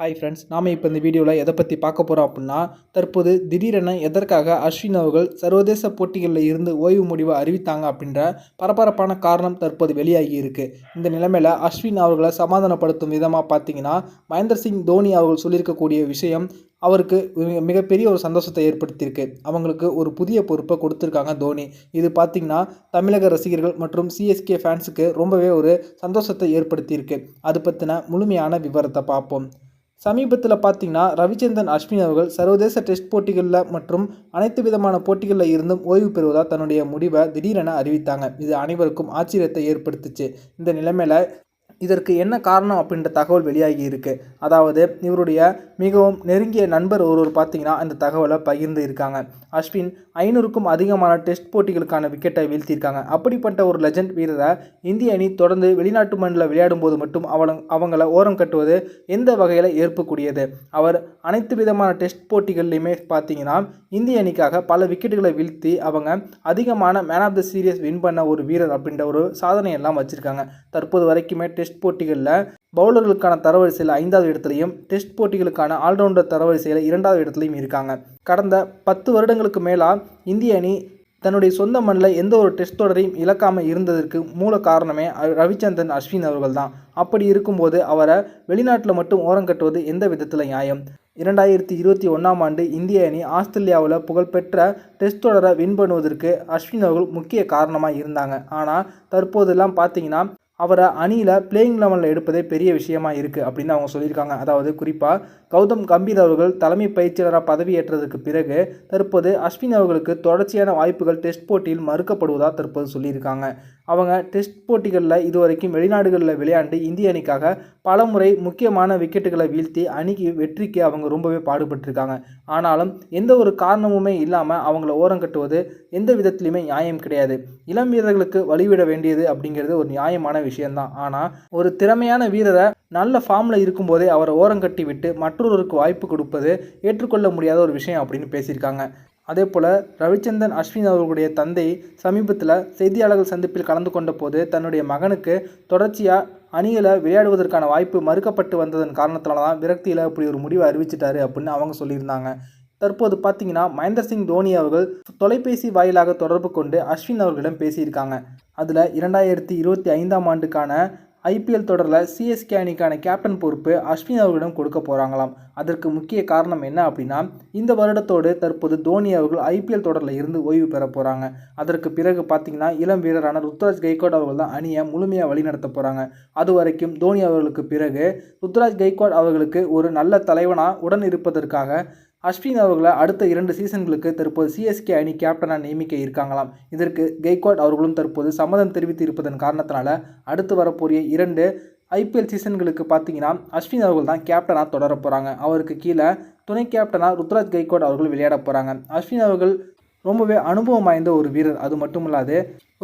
Hi friends நாம் இப்போ இந்த வீடியோவில் எதை பற்றி பார்க்க போகிறோம் அப்படின்னா தற்போது திடீரென எதற்காக அஸ்வின் அவர்கள் சர்வதேச போட்டிகளில் இருந்து ஓய்வு முடிவை அறிவித்தாங்க அப்படின்ற பரபரப்பான காரணம் தற்போது வெளியாகி இருக்குது இந்த நிலைமையில் அஸ்வின் அவர்களை சமாதானப்படுத்தும் விதமாக பார்த்தீங்கன்னா மகேந்திர சிங் தோனி அவர்கள் சொல்லியிருக்கக்கூடிய விஷயம் அவருக்கு மிக- மிகப்பெரிய ஒரு சந்தோஷத்தை ஏற்படுத்தியிருக்கு. அவங்களுக்கு ஒரு புதிய பொறுப்பை கொடுத்துருக்காங்க தோனி. இது பார்த்திங்கன்னா தமிழக ரசிகர்கள் மற்றும் சிஎஸ்கே ஃபேன்ஸுக்கு ரொம்பவே ஒரு சந்தோஷத்தை ஏற்படுத்தியிருக்கு. அது பற்றின முழுமையான விவரத்தை பார்ப்போம். சமீபத்தில் பார்த்தீங்கன்னா ரவிச்சந்திரன் அஸ்வின் அவர்கள் சர்வதேச டெஸ்ட் போட்டிகளில் மற்றும் அனைத்து விதமான போட்டிகளில் இருந்தும் ஓய்வு பெறுவதாக தன்னுடைய முடிவை திடீரென அறிவித்தாங்க. இது அனைவருக்கும் ஆச்சரியத்தை ஏற்படுத்துச்சு. இந்த நிலைமையில் இதற்கு என்ன காரணம் அப்படின்ற தகவல் வெளியாகி இருக்கு. அதாவது இவருடைய மிகவும் நெருங்கிய நண்பர் ஒருவர் பார்த்தீங்கன்னா இந்த தகவலை பகிர்ந்து இருக்காங்க. அஸ்வின் ஐநூறுக்கும் அதிகமான டெஸ்ட் போட்டிகளுக்கான விக்கெட்டை வீழ்த்தியிருக்காங்க. அப்படிப்பட்ட ஒரு லெஜண்ட் வீரரை இந்திய அணி தொடர்ந்து வெளிநாட்டு மண்ணில் விளையாடும் போது மட்டும் அவள அவங்கள ஓரம் கட்டுவது எந்த வகையில் ஏற்புக்கூடியது அவர் அனைத்து விதமான டெஸ்ட் போட்டிகள்லையுமே பார்த்தீங்கன்னா இந்திய அணிக்காக பல விக்கெட்டுகளை வீழ்த்தி அவங்க அதிகமான man of the series win பண்ண ஒரு வீரர் அப்படின்ற ஒரு சாதனையெல்லாம் வச்சுருக்காங்க. தற்போது வரைக்குமே டெஸ்ட் டெஸ்ட் போட்டிகளில் பவுலர்களுக்கான தரவரிசையில் ஐந்தாவது இடத்துலையும் டெஸ்ட் போட்டிகளுக்கான ஆல்ரவுண்டர் தரவரிசையில் இரண்டாவது இடத்துலையும் இருக்காங்க. கடந்த பத்து வருடங்களுக்கு மேலாக இந்திய அணி தன்னுடைய சொந்த மண்ணில் எந்த ஒரு டெஸ்ட் தொடரையும் இழக்காமல் இருந்ததற்கு மூல காரணமே ரவிச்சந்திரன் அஸ்வின் அவர்கள் தான் அப்படி இருக்கும்போது அவரை வெளிநாட்டில் மட்டும் ஓரம் கட்டுவது எந்த விதத்தில் நியாயம்? இரண்டாயிரத்தி இருபத்தி ஒன்றாம் ஆண்டு இந்திய அணி ஆஸ்திரேலியாவில் புகழ்பெற்ற டெஸ்ட் தொடரை வின் பண்ணுவதற்கு அஸ்வின் அவர்கள் முக்கிய காரணமாக இருந்தாங்க. ஆனால் தற்போதெல்லாம் பார்த்தீங்கன்னா அவரை அணியில் பிளேயிங் லெவனில் எடுப்பதே பெரிய விஷயமா இருக்குது அப்படின்னு அவங்க சொல்லியிருக்காங்க. அதாவது குறிப்பாக கௌதம் கம்பீர் அவர்கள் தலைமை பயிற்சியாளராக பதவியேற்றதற்கு பிறகு தற்போது அஸ்வின் அவர்களுக்கு தொடர்ச்சியான வாய்ப்புகள் டெஸ்ட் போட்டியில் மறுக்கப்படுவதாக தற்போது சொல்லியிருக்காங்க. அவங்க டெஸ்ட் போட்டிகளில் இதுவரைக்கும் வெளிநாடுகளில் விளையாண்டு இந்திய அணிக்காக பலமுறை முக்கியமான விக்கெட்டுகளை வீழ்த்தி அணிக்கு வெற்றிக்கு அவங்க ரொம்பவே பாடுபட்டிருக்காங்க. ஆனாலும் எந்த ஒரு காரணமுமே இல்லாமல் அவங்கள ஓரம் கட்டுவது எந்த விதத்துலையுமே நியாயம் கிடையாது. இளம் வீரர்களுக்கு வழிவிட வேண்டியது அப்படிங்கிறது ஒரு நியாயமான விஷயம்தான். ஆனால் ஒரு திறமையான வீரரை நல்ல ஃபார்மில் இருக்கும்போதே அவரை ஓரம் கட்டி விட்டு மற்றொருவருக்கு வாய்ப்பு கொடுப்பது ஏற்றுக்கொள்ள முடியாத ஒரு விஷயம் அப்படின்னு பேசியிருக்காங்க. அதே போல் ரவிச்சந்திரன் அஸ்வின் அவர்களுடைய தந்தை சமீபத்தில் செய்தியாளர்கள் சந்திப்பில் கலந்து கொண்ட போது தன்னுடைய மகனுக்கு தொடர்ச்சியாக அணியில் விளையாடுவதற்கான வாய்ப்பு மறுக்கப்பட்டு வந்ததன் காரணத்தினால தான் விரக்தியில் இப்படி ஒரு முடிவை அறிவிச்சிட்டாரு அப்படின்னு அவங்க சொல்லியிருந்தாங்க. தற்போது பார்த்தீங்கன்னா மகேந்திர சிங் தோனி அவர்கள் தொலைபேசி வாயிலாக தொடர்பு கொண்டு அஸ்வின் அவர்களிடம் பேசியிருக்காங்க. அதில் இரண்டாயிரத்தி இருபத்தி ஐந்தாம் ஆண்டுக்கான ஐபிஎல் தொடரில் சிஎஸ்கே அணிக்கான கேப்டன் பொறுப்பு அஸ்வின் அவர்களிடம் கொடுக்க போகிறாங்களாம் அதற்கு முக்கிய காரணம் என்ன அப்படின்னா இந்த வருடத்தோடு தற்போது தோனி அவர்கள் ஐபிஎல் தொடரில் இருந்து ஓய்வு பெற போகிறாங்க அதற்கு பிறகு பார்த்தீங்கன்னா இளம் வீரரான ருத்ராஜ் கைகோட் அவர்கள் தான் அணியை முழுமையாக வழிநடத்த போகிறாங்க அது வரைக்கும் தோனி அவர்களுக்கு பிறகு ருத்ராஜ் கைகோட் அவர்களுக்கு ஒரு நல்ல தலைவனாக உடன் இருப்பதற்காக அஸ்வின் அவர்களை அடுத்த இரண்டு சீசன்களுக்கு தற்போது சிஎஸ்கே அணி கேப்டனாக நியமிக்க இருக்காங்களாம். இதற்கு கெய்க்வாட் அவர்களும் தற்போது சம்மதம் தெரிவித்து இருப்பதன் காரணத்தினால அடுத்து வரக்கூடிய இரண்டு ஐபிஎல் சீசன்களுக்கு பார்த்தீங்கன்னா அஸ்வின் அவர்கள் தான் கேப்டனாக தொடர போகிறாங்க அவருக்கு கீழே துணை கேப்டனாக ருத்ராஜ் கைக்வாட் அவர்கள் விளையாட போகிறாங்க அஸ்வின் அவர்கள் ரொம்பவே அனுபவம் வாய்ந்த ஒரு வீரர். அது மட்டும் இல்லாது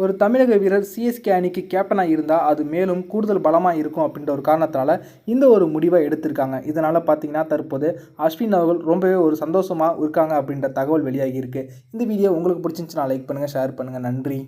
ஒரு தமிழக வீரர் சிஎஸ்கே அணிக்கு கேப்டனாக இருந்தால் அது மேலும் கூடுதல் பலமாக இருக்கும் அப்படின்ற ஒரு காரணத்தினால இந்த ஒரு முடிவை எடுத்திருக்காங்க. இதனால் பார்த்தீங்கன்னா தற்போது அஸ்வின் அவர்கள் ரொம்பவே ஒரு சந்தோஷமாக இருக்காங்க அப்படின்ற தகவல் வெளியாகி இருக்குது இந்த வீடியோ உங்களுக்கு பிடிச்சிருந்துச்சுன்னா லைக் பண்ணுங்கள் ஷேர் பண்ணுங்கள் நன்றி.